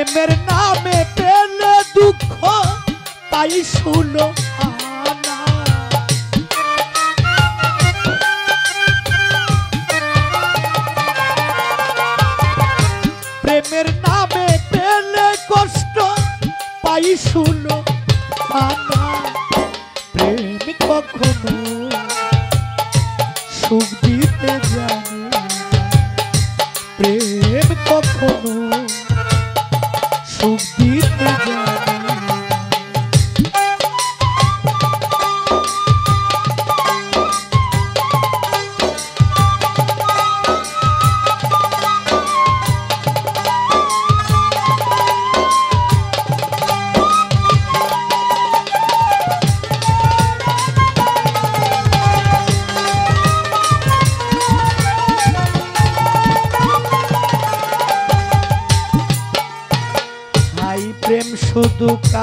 প্রেমের নামে পেলে দুঃখ, তাই শুলো আনা প্রেমের নামে পেলে কষ্ট পাই শুলো আনা প্রেম কখনো সুখ সুখ দিতে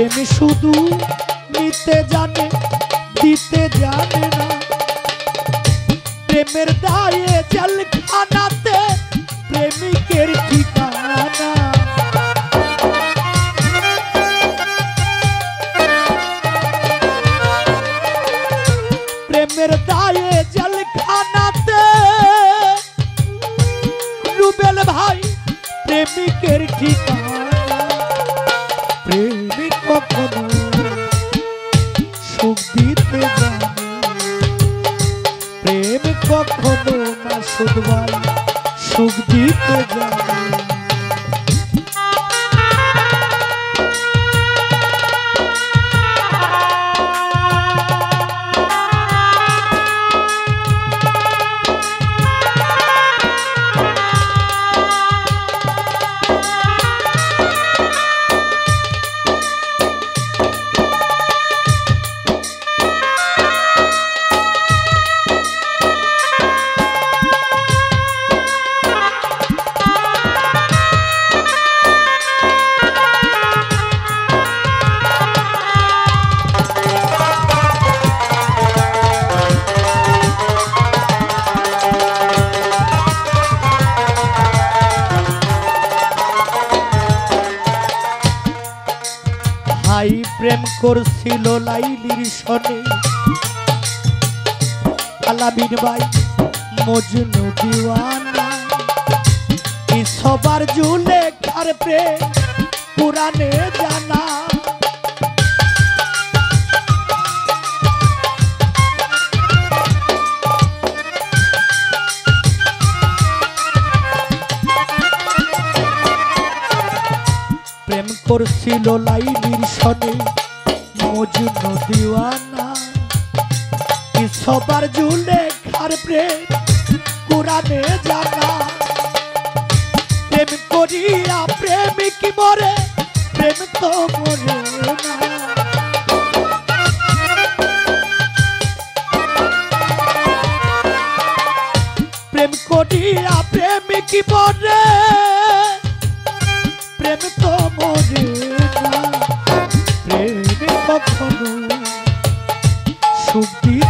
প্রেম শুধু নিতে জানে, দিতে জানে না। প্রেমের দায়ে জেলখানাতে প্রেমিকের ঠিকানা। প্রেমের দায়ে জেলখানাতে রুবেল ভাই প্রেমিকের ঠিকানা। কখনো না সুখ দিতে জানে। প্রেম করছিল লাইলির সনে। আলামিন ভাই মজনু দিওয়ানা। সবার জুলে কার প্রেম পুরানে জানা। করছিল লাইনির সনে। মজুন দিওয়ানা কি সবার জুলে খার প্রেম, কোরআনে জানা। প্রেম করিয়া প্রেমিক মরে, প্রেম তো মরে না। সুখ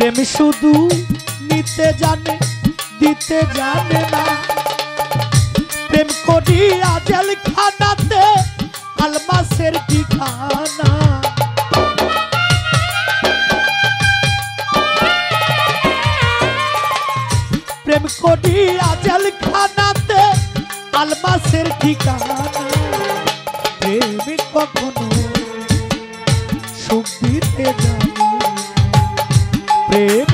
প্রেম শুধু নিতে জানে, দিতে জানে না। প্রেম করিয়া জেল খানাতে আলমাসের ঠিকানা। প্রেম করিয়া জেল খানাতে আলমাসের ঠিকানা। প্রেমিক কখনো प्रेम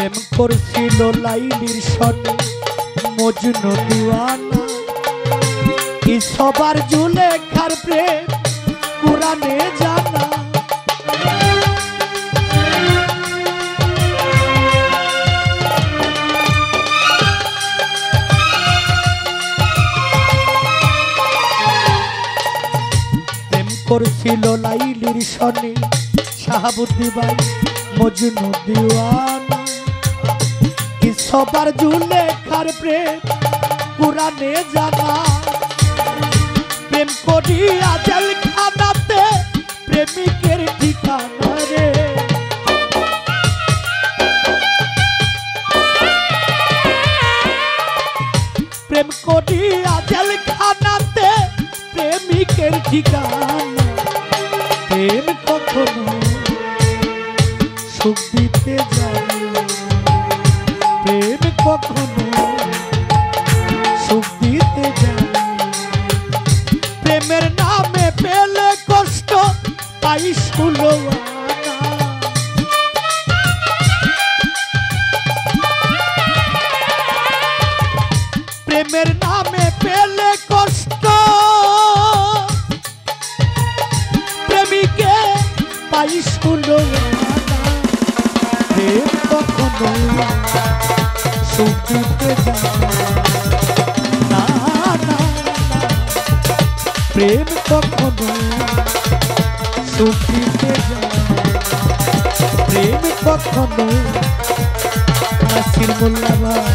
প্রেম করছিল লাইলির সনে মজনু দিওয়ানা। কি সবার জুলে খার প্রেম কোরআনে জানা। করছিল লাইলির সনে শাহাবুদ্দি বাই মজনু দিওয়ানা। সবার জুলে খার প্রেম কোরআনে জানা। প্রেম করিয়া জেল খানাতে প্রেমিকের ঠিকানা রে। প্রেম করিয়া জেল খানাতে প্রেমিকের ঠিকানা। প্রেম কখনো সুখ দিতে প্রেম কখনো সুখ দিতে প্রেমের নামে পেলে কষ্ট তাই শুলো প্রেম কখনো সুখ দিতে যায়। প্রেম কখনো নাসির মোল্লা ভাই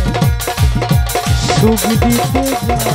সুখ দিতে যায়।